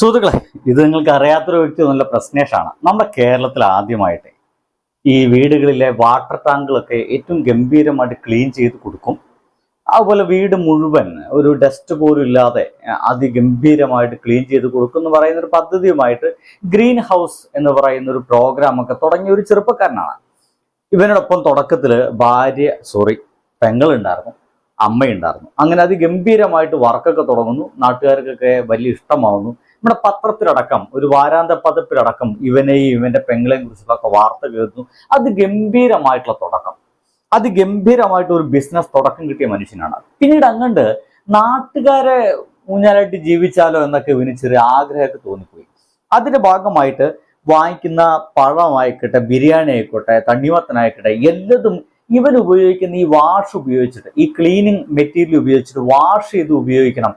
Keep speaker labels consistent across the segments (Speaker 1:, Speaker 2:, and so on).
Speaker 1: സുഹൃത്തുക്കളെ ഇത് നിങ്ങൾക്ക് അറിയാത്തൊരു വ്യക്തി നല്ല പ്രശ്നേഷാണ്. നമ്മുടെ കേരളത്തിൽ ആദ്യമായിട്ട് ഈ വീടുകളിലെ വാട്ടർ ടാങ്കുകളൊക്കെ ഏറ്റവും ഗംഭീരമായിട്ട് ക്ലീൻ ചെയ്ത് കൊടുക്കും. അതുപോലെ വീട് മുഴുവൻ ഒരു ഡസ്റ്റ് പോലും ഇല്ലാതെ അതിഗംഭീരമായിട്ട് ക്ലീൻ ചെയ്ത് കൊടുക്കും എന്ന് പറയുന്ന ഒരു പദ്ധതിയുമായിട്ട് ഗ്രീൻ ഹൗസ് എന്ന് പറയുന്ന ഒരു പ്രോഗ്രാം ഒക്കെ തുടങ്ങിയ ഒരു ചെറുപ്പക്കാരനാണ്. ഇവനോടൊപ്പം തുടക്കത്തിൽ ഭാര്യ സോറി പെങ്ങളുണ്ടായിരുന്നു അമ്മയുണ്ടായിരുന്നു. അങ്ങനെ അതിഗംഭീരമായിട്ട് വർക്കൊക്കെ തുടങ്ങുന്നു. നാട്ടുകാർക്കൊക്കെ വലിയ ഇഷ്ടമാവുന്നു. നമ്മുടെ പത്രത്തിലടക്കം ഒരു വാരാന്ത പതിപ്പിലടക്കം ഇവനെയും ഇവന്റെ പെങ്ങളെയും കുറിച്ചുള്ളൊക്കെ വാർത്ത കേൾക്കുന്നു. അത് ഗംഭീരമായിട്ടുള്ള തുടക്കം. അത് ഗംഭീരമായിട്ട് ഒരു ബിസിനസ് തുടക്കം കിട്ടിയ മനുഷ്യനാണ്. പിന്നീട് അങ്ങണ്ട് നാട്ടുകാരെ ഊഞ്ഞാലായിട്ട് ജീവിച്ചാലോ എന്നൊക്കെ ഇവന് ചെറിയ ആഗ്രഹമൊക്കെ തോന്നിപ്പോയി. അതിന്റെ ഭാഗമായിട്ട് വാങ്ങിക്കുന്ന പഴമായിക്കോട്ടെ ബിരിയാണി ആയിക്കോട്ടെ തണ്ണിമത്തനായിക്കോട്ടെ എല്ലതും ഇവൻ ഉപയോഗിക്കുന്ന ഈ വാഷ് ഉപയോഗിച്ചിട്ട് ഈ ക്ലീനിങ് മെറ്റീരിയൽ ഉപയോഗിച്ചിട്ട് വാഷ് ചെയ്ത് ഉപയോഗിക്കണം.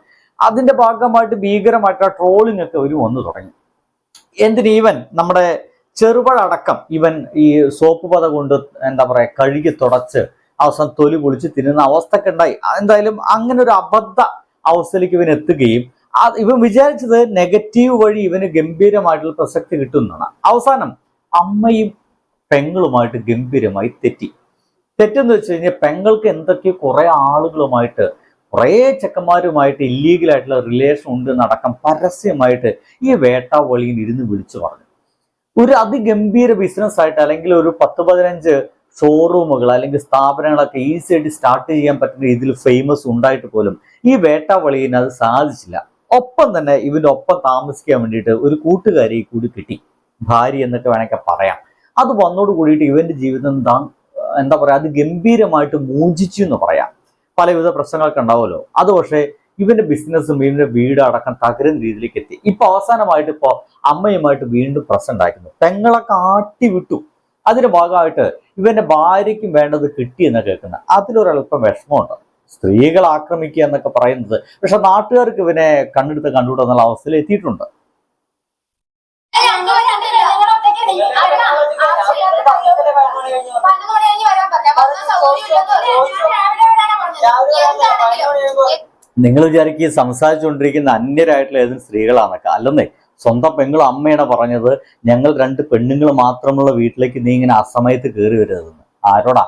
Speaker 1: അതിന്റെ ഭാഗമായിട്ട് ഭീകരമായിട്ട് ട്രോളിംഗ് ഒക്കെ ഒരു വന്നു തുടങ്ങി. എന്തിന് ഈവൻ നമ്മുടെ ചെറുപഴ അടക്കം ഇവൻ ഈ സോപ്പ് പത കൊണ്ട് എന്താ പറയുക കഴുകി തുടച്ച് അവസാനം തൊലി പൊളിച്ച് തിന്നുന്ന അവസ്ഥയൊക്കെ ഉണ്ടായി. എന്തായാലും അങ്ങനെ ഒരു അബദ്ധ അവസ്ഥയിലേക്ക് ഇവൻ എത്തുകയും ഇവൻ വിചാരിച്ചത് നെഗറ്റീവ് വഴി ഇവന് ഗംഭീരമായിട്ടുള്ള പ്രസക്തി കിട്ടുന്നതാണ് അവസാനം അമ്മയും പെങ്ങളുമായിട്ട് ഗംഭീരമായി തെറ്റി. തെറ്റെന്ന് വെച്ച് കഴിഞ്ഞാൽ പെങ്ങൾക്ക് എന്തൊക്കെ കുറെ ആളുകളുമായിട്ട് കുറേ ചെക്കന്മാരുമായിട്ട് ഇല്ലീഗലായിട്ടുള്ള റിലേഷൻ ഉണ്ട് എന്നടക്കം പരസ്യമായിട്ട് ഈ വേട്ടാവളിയിൽ ഇരുന്ന് വിളിച്ചു പറഞ്ഞു. ഒരു അതിഗംഭീര ബിസിനസ് ആയിട്ട് അല്ലെങ്കിൽ ഒരു പത്ത് പതിനഞ്ച് ഷോറൂമുകൾ അല്ലെങ്കിൽ സ്ഥാപനങ്ങളൊക്കെ ഈസി ആയിട്ട് സ്റ്റാർട്ട് ചെയ്യാൻ പറ്റുന്ന ഇതിൽ ഫേമസ് ഉണ്ടായിട്ട് പോലും ഈ വേട്ടാവളിയിന് അത് സാധിച്ചില്ല. ഒപ്പം തന്നെ ഇവന്റെ ഒപ്പം താമസിക്കാൻ വേണ്ടിയിട്ട് ഒരു കൂട്ടുകാരി കൂടി കിട്ടി. ഭാര്യ എന്നൊക്കെ വേണമെങ്കിൽ പറയാം. അത് വന്നോട് കൂടിയിട്ട് ഇവന്റെ ജീവിതം എന്താ എന്താ അത് ഗംഭീരമായിട്ട് മോചിച്ചു എന്ന് പറയാം. പലവിധ പ്രശ്നങ്ങളൊക്കെ ഉണ്ടാവുമല്ലോ. അത് പക്ഷേ ഇവന്റെ ബിസിനസ്സും ഇവന്റെ വീട് അടക്കം തകരുന്ന രീതിയിലേക്ക് എത്തി. ഇപ്പൊ അവസാനമായിട്ട് ഇപ്പോ അമ്മയുമായിട്ട് വീണ്ടും പ്രശ്നം ഉണ്ടാക്കുന്നു പെങ്ങളൊക്കെ ആട്ടി വിട്ടു. അതിന്റെ ഭാഗമായിട്ട് ഇവന്റെ ഭാര്യയ്ക്കും വേണ്ടത് കിട്ടി എന്ന് കേൾക്കുന്നത് അതിലൊരല്പം വിഷമമുണ്ട്. സ്ത്രീകൾ ആക്രമിക്കുക എന്നൊക്കെ പറയുന്നത് പക്ഷെ നാട്ടുകാർക്ക് ഇവനെ കണ്ടെടുത്ത് കണ്ടുവിടുക എന്നുള്ള അവസ്ഥയിൽ എത്തിയിട്ടുണ്ട്. നിങ്ങൾ വിചാരിക്കുക സംസാരിച്ചുകൊണ്ടിരിക്കുന്ന അന്യരായിട്ടുള്ള ഏതെങ്കിലും സ്ത്രീകളാണൊക്കെ അല്ലെന്നേ സ്വന്തം പെങ്ങളും അമ്മയാണ് പറഞ്ഞത് ഞങ്ങൾ രണ്ട് പെണ്ണുങ്ങൾ മാത്രമുള്ള വീട്ടിലേക്ക് നീ ഇങ്ങനെ അസമയത്ത് കയറി വരരുതെന്ന്. ആരോടാ?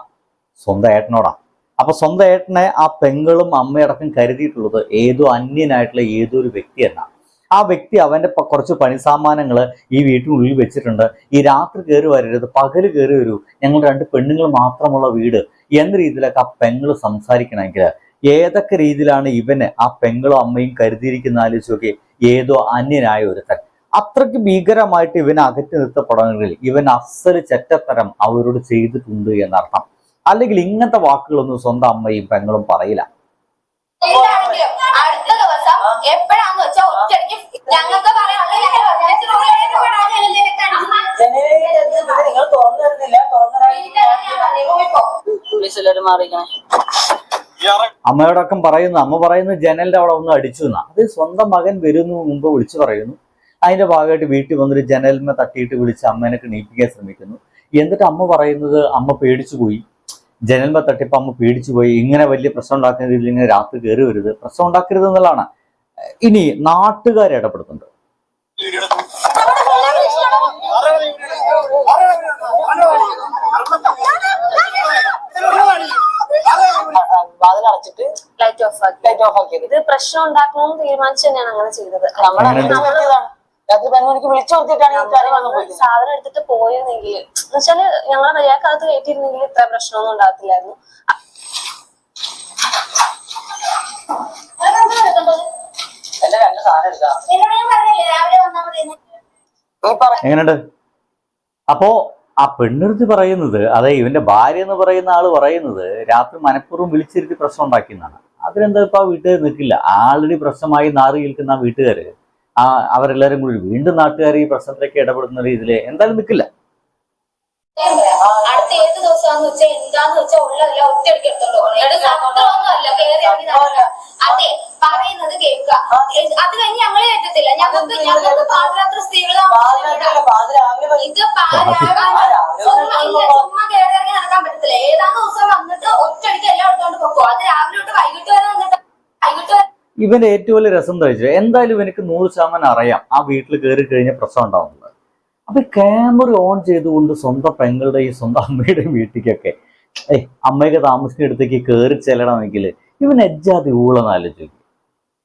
Speaker 1: സ്വന്തം ഏട്ടനോടാ. അപ്പൊ സ്വന്തം ഏട്ടനെ ആ പെങ്ങളും അമ്മയടക്കം കരുതിയിട്ടുള്ളത് ഏതോ അന്യനായിട്ടുള്ള ഏതോ ഒരു വ്യക്തി എന്നാ. ആ വ്യക്തി അവന്റെ കുറച്ച് പണിസാമാനങ്ങൾ ഈ വീട്ടിനുള്ളിൽ വെച്ചിട്ടുണ്ട്. ഈ രാത്രി കയറി വരരുത് പകൽ കയറി വരൂ. ഞങ്ങൾ രണ്ട് പെണ്ണുങ്ങൾ മാത്രമുള്ള വീട്. എന്ന രീതിയിലൊക്കെ ആ പെങ്ങൾ സംസാരിക്കണമെങ്കിൽ ഏതൊക്കെ രീതിയിലാണ് ഇവന് ആ പെങ്ങളും അമ്മയും കരുതിയിരിക്കുന്ന ആലോചിച്ച് നോക്കി ഏതോ അന്യനായ ഒരുത്തൻ. അത്രയ്ക്ക് ഭീകരമായിട്ട് ഇവനെ അകറ്റി നിർത്തപ്പെടണമെങ്കിൽ ഇവൻ അസൽ ചെറ്റത്തരം അവരോട് ചെയ്തിട്ടുണ്ട് എന്നർത്ഥം. അല്ലെങ്കിൽ ഇങ്ങനത്തെ വാക്കുകളൊന്നും സ്വന്തം അമ്മയും പെങ്ങളും പറയില്ല.
Speaker 2: അടുത്ത ദിവസം
Speaker 3: എല്ലാവരും
Speaker 1: പറയുന്നു അമ്മ പറയുന്നു ജനലിന്റെ അവിടെ ഒന്ന് അടിച്ചു എന്നാ അത് സ്വന്തം മകൻ വരുന്നു മുമ്പ് വിളിച്ചു പറയുന്നു അതിന്റെ ഭാഗമായിട്ട് വീട്ടിൽ വന്നൊരു ജനലിന്മ തട്ടിയിട്ട് വിളിച്ച് അമ്മേനെ എണീപ്പിക്കാൻ ശ്രമിക്കുന്നു എന്നിട്ട് അമ്മ പറയുന്നത് അമ്മ പേടിച്ചു പോയി ജനൽമ തട്ടിപ്പോ അമ്മ പേടിച്ചു പോയി ഇങ്ങനെ വലിയ പ്രശ്നം ഉണ്ടാക്കുന്ന രീതിയിൽ ഇങ്ങനെ രാത്രി കയറി വരുത് പ്രശ്നം ഉണ്ടാക്കരുത് എന്നുള്ളതാണ് ഇനി നാട്ടുകാരെ ഇടപെടുന്നുണ്ട്
Speaker 3: വാതിൽ അടച്ചിട്ട്
Speaker 4: ലൈറ്റ് ഓഫ് ആക്കി.
Speaker 3: ലൈറ്റ് ഓഫ് ആക്കിയത്
Speaker 4: ഇത് പ്രശ്നം ഉണ്ടാക്കണമെന്ന് തീരുമാനിച്ച് തന്നെയാണ് അങ്ങനെ ചെയ്തത്.
Speaker 3: നമ്മൾ? രാത്രി പതിനൊന്ന് മണിക്ക് വിളിച്ചു കൊടുത്തിട്ടാണ്
Speaker 4: സാധനം എടുത്തിട്ട് പോയിരുന്നെങ്കിൽ എന്നുവെച്ചാൽ ഞങ്ങളെ മര്യാദക്കകത്ത് കയറ്റിയിരുന്നെങ്കിൽ ഇത്ര പ്രശ്നമൊന്നും ഉണ്ടാകത്തില്ലായിരുന്നു.
Speaker 3: എന്റെ രണ്ട് സാധനം എടുക്കാം.
Speaker 2: പറഞ്ഞില്ലേ രാവിലെ വന്നാൽ മതി എന്ന്.
Speaker 3: പറ
Speaker 1: എങ്ങനെയുണ്ട്? അപ്പോ ആ പെണ്ണെടുത്ത് പറയുന്നത് അതെ ഇവന്റെ ഭാര്യ എന്ന് പറയുന്ന ആൾ പറയുന്നത് രാത്രി മനഃപൂർവം വിളിച്ചിരുത്തി പ്രശ്നം ഉണ്ടാക്കിയെന്നാണ്. അതിലെന്താ ഇപ്പൊ ആ വീട്ടുകാർ നിൽക്കില്ല. ആൾറെഡി പ്രശ്നമായി നാറി നിൽക്കുന്ന ആ വീട്ടുകാര് ആ അവരെല്ലാരും കൂടി വീണ്ടും നാട്ടുകാർ ഈ പ്രശ്നത്തിലേക്ക് ഇടപെടുന്ന രീതിയിൽ എന്തായാലും നിൽക്കില്ല.
Speaker 2: അടുത്ത ഏത് ദിവസമാന്ന് വെച്ചാൽ എന്താന്ന് വെച്ചാൽ ഉള്ളതല്ല ഒറ്റയടിക്ക് എടുത്തോണ്ട് പോകണം എടാ അല്ല കയറി ഇറങ്ങി നടക്കുക. അതെ. പറയുന്നത് കേൾക്കുക. അത്. കഴിഞ്ഞ് ഞങ്ങളെ പറ്റത്തില്ല ഞങ്ങൾക്ക് ഞങ്ങൾക്ക് പാതിരാത്രി സ്ത്രീകളാണ്. ഇത് പാ- രാവിലെ ചുമ്മാ ഇല്ല, ചുമ്മാ കയറി ഇറങ്ങി നടക്കാൻ പറ്റത്തില്ല ഏതാണ്ട് ദിവസം വന്നിട്ട് ഒറ്റയടിക്ക് എല്ലാം എടുത്തോണ്ട് പോകും അത് രാവിലെ തൊട്ട് വൈകിട്ട് വരെ വന്നിട്ട് വൈകിട്ട് വരെ
Speaker 1: ഇവന്റെ ഏറ്റവും വലിയ രസം വെച്ചാൽ എന്തായാലും ഇവനക്ക് നൂറ് ശതമാനം അറിയാം ആ വീട്ടിൽ കയറി കഴിഞ്ഞ പ്രശ്നം ഉണ്ടാവുന്നത്. അപ്പൊ ഈ ക്യാമറ ഓൺ ചെയ്തുകൊണ്ട് സ്വന്തം പെങ്ങളുടെയും സ്വന്തം അമ്മയുടെയും വീട്ടിലേക്കൊക്കെ ഏയ് അമ്മയൊക്കെ താമസിക്കുന്ന അടുത്തേക്ക് കയറി ചെല്ലണമെങ്കിൽ ഇവൻ എജ്ജാതി ഊളെന്ന് ആലോചിക്കും.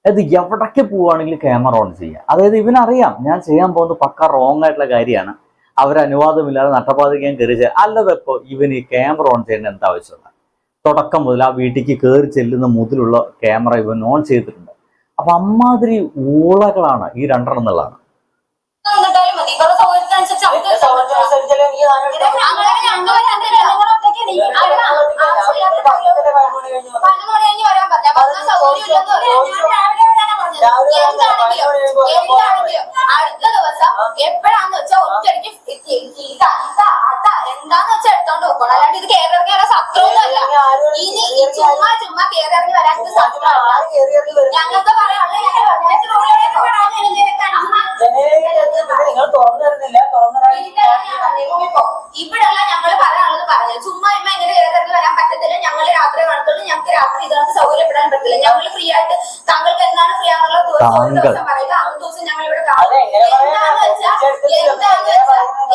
Speaker 1: അതായത് എവിടേക്ക് പോവുകയാണെങ്കിൽ ക്യാമറ ഓൺ ചെയ്യുക അതായത് ഇവനറിയാം ഞാൻ ചെയ്യാൻ പോകുന്നത് പക്ക റോങ് ആയിട്ടുള്ള കാര്യമാണ്. അവരനുവാദമില്ലാതെ നട്ടപാതിക്കാൻ കയറി ചെയ്യാം അല്ലാതെ ഇപ്പോൾ ഇവൻ ഈ ക്യാമറ ഓൺ ചെയ്യേണ്ട എന്താ തുടക്കം മുതൽ ആ വീട്ടിലേക്ക് കയറി ചെല്ലുന്ന മുതലുള്ള ക്യാമറ ഇവൻ ഓൺ ചെയ്തിട്ടുണ്ട്. അപ്പൊ അമ്മാതിരി ഊളകളാണ് ഈ രണ്ടെണ്ണം എന്നുള്ളതാണ്.
Speaker 2: അടുത്ത ദിവസം എപ്പോഴാന്ന് വെച്ചാൽ ഒറ്റയടിക്ക് ഇതാ ഇതാ അതാ എന്താന്ന് വെച്ചാൽ എടുത്തോണ്ട് പോകണം അല്ലാണ്ട് ഇത് കേരളത്തിൽ സത്രമൊന്നുമല്ല ഇനി ചുമ്മാ ചുമ്മാ കയറി ഇറങ്ങി
Speaker 5: വരുന്നു?
Speaker 2: ഞങ്ങൾക്ക്
Speaker 5: നിങ്ങൾ തുറന്നു തരുന്നില്ല തുറന്നു
Speaker 2: ഇവിടെല്ലാം ഞങ്ങൾ പറയാനുള്ളത് പറഞ്ഞു ചുമ്മാ ഇമ്മ എങ്ങനെ ഇറങ്ങി വരാൻ പറ്റത്തില്ല ഞങ്ങൾ രാത്രി കാണത്തുള്ളൂ ഞങ്ങൾക്ക് രാത്രി ഇതൊന്നും സൗകര്യപ്പെടാൻ പറ്റില്ല ഞങ്ങൾ ഫ്രീ ആയിട്ട് താങ്കൾക്ക് എന്താണ് ഫ്രീ ആണെന്നുള്ള പറയുക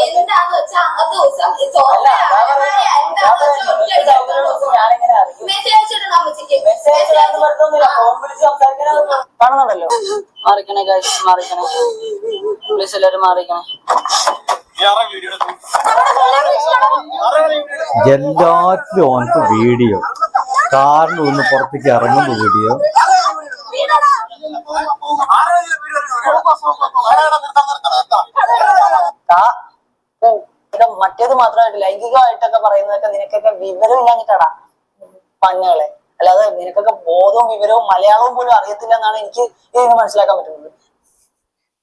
Speaker 2: എന്താന്ന് വെച്ചാൽ അന്നത്തെ ദിവസം മെസ്സേജ് അയച്ചിട്ടുണ്ടോ അമ്മച്ചിക്ക്.
Speaker 3: കാണുന്നുണ്ടല്ലോ മാറിക്കണേ ഗൈസ് മാറിക്കണേ. പ്ലീസ് എല്ലാവരും മാറിക്കണേ.
Speaker 1: എല്ലാത്തിലും ഓനക്ക് വീഡിയോ. കാറിന് ഒന്ന് പുറത്തേക്ക് ഇറങ്ങുന്ന വീഡിയോ
Speaker 3: ആ, ഓ, ഇത് മറ്റേത് മാത്രമായിട്ട് ലൈംഗികമായിട്ടൊക്കെ പറയുന്നതൊക്കെ നിനക്കൊക്കെ വിവരം ഇല്ലാഞ്ഞിട്ടാടാ. പഞ്ഞകളെ. അല്ലാതെ നിനക്കൊക്കെ ബോധവും വിവരവും മലയാളവും പോലും അറിയത്തില്ല എന്നാണ് എനിക്ക് ഇതിന് മനസ്സിലാക്കാൻ പറ്റുന്നത്.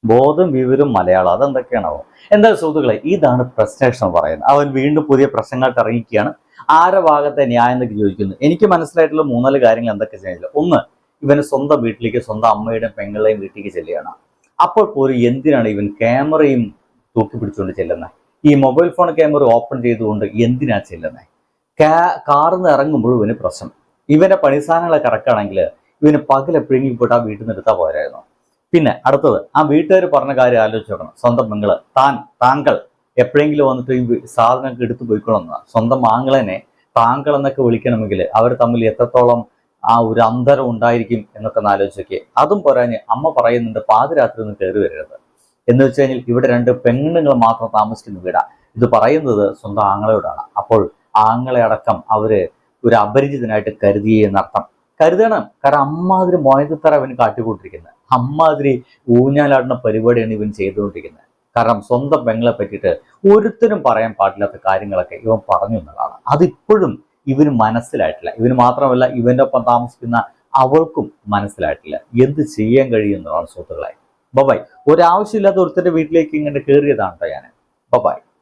Speaker 1: ബോധം വിവരം മലയാളം അതെന്തൊക്കെയാണാവോ. എന്താ സുഹൃത്തുക്കളെ ഇതാണ് പ്രശ്നേഷണം പറയുന്നത്. അവൻ വീണ്ടും പുതിയ പ്രശ്നങ്ങൾക്ക് ഇറങ്ങിക്കുകയാണ് ആരെ ഭാഗത്തെ ന്യായം എന്നൊക്കെ ചോദിക്കുന്നു. എനിക്ക് മനസ്സിലായിട്ടുള്ള മൂന്നാൽ കാര്യങ്ങൾ എന്തൊക്കെ ചെയ്യുന്നില്ല ഒന്ന് ഇവന് സ്വന്തം വീട്ടിലേക്ക് സ്വന്തം അമ്മയുടെയും പെങ്ങളുടെയും വീട്ടിലേക്ക് ചെല്ലുകയാണ്. അപ്പോൾ പോലും എന്തിനാണ് ഇവൻ ക്യാമറയും തൂക്കി പിടിച്ചുകൊണ്ട് ചെല്ലുന്നത്? ഈ മൊബൈൽ ഫോൺ ക്യാമറ ഓപ്പൺ ചെയ്തുകൊണ്ട് എന്തിനാ ചെല്ലുന്നത് കാ കാറിൽ നിന്ന് ഇറങ്ങുമ്പോഴും ഇവന് പ്രശ്നം. ഇവന്റെ പണിസാധനങ്ങളൊക്കെ ഇറക്കുകയാണെങ്കിൽ ഇവന് പകൽ എപ്പോഴെങ്കിലും പോയിട്ട് ആ വീട്ടിൽ നിന്ന് എടുത്താൽ പോരായിരുന്നു. പിന്നെ അടുത്തത് ആ വീട്ടുകാർ പറഞ്ഞ കാര്യം ആലോചിച്ച് നോക്കണം. സ്വന്തം പെങ്ങൾ താൻ താങ്കൾ എപ്പോഴെങ്കിലും വന്നിട്ട് ഈ സാധനങ്ങൾക്ക് എടുത്തു പോയിക്കൊള്ളുന്നതാണ് സ്വന്തം ആങ്ങളെനെ താങ്കൾ എന്നൊക്കെ വിളിക്കണമെങ്കിൽ അവർ തമ്മിൽ എത്രത്തോളം ആ ഒരു അന്തരം ഉണ്ടായിരിക്കും എന്നൊക്കെ ആലോചിച്ചൊക്കെ അതും പോരാഞ്ഞ് അമ്മ പറയുന്നുണ്ട് പാതിരാത്രി ഒന്നും കയറി വരരുത്. എന്ന് വെച്ച് കഴിഞ്ഞാൽ ഇവിടെ രണ്ട് പെണ്ണുങ്ങൾ മാത്രം താമസിക്കുന്ന വീടാ. ഇത് പറയുന്നത് സ്വന്തം ആങ്ങളയോടാണ്. അപ്പോൾ ആങ്ങളെ അടക്കം അവർ ഒരു അപരിചിതനായിട്ട് കരുതിയേ എന്നർത്ഥം. കരുതണം. കാരണം അമ്മാതിരി മോയത്തറ അവന് കാട്ടിക്കൊണ്ടിരിക്കുന്നത്. അമ്മാതിരി ഊഞ്ഞാലാടുന്ന പരിപാടിയാണ് ഇവൻ ചെയ്തുകൊണ്ടിരിക്കുന്നത്. കാരണം സ്വന്തം പെങ്ങളെ പറ്റിയിട്ട് ഒരുത്തരും പറയാൻ പാടില്ലാത്ത കാര്യങ്ങളൊക്കെ ഇവൻ പറഞ്ഞു എന്നതാണ് അതിപ്പോഴും ഇവന് മനസ്സിലായിട്ടില്ല. ഇവന് മാത്രമല്ല ഇവന്റെ ഒപ്പം താമസിക്കുന്ന അവൾക്കും മനസ്സിലായിട്ടില്ല. എന്ത് ചെയ്യാൻ കഴിയുന്നതാണ് സുഹൃത്തുക്കളെ. ബബായ് ഒരാവശ്യമില്ലാത്ത ഒരുത്തന്റെ വീട്ടിലേക്ക് ഇങ്ങനെ കയറിയതാണ് ഞാൻ ബബായ്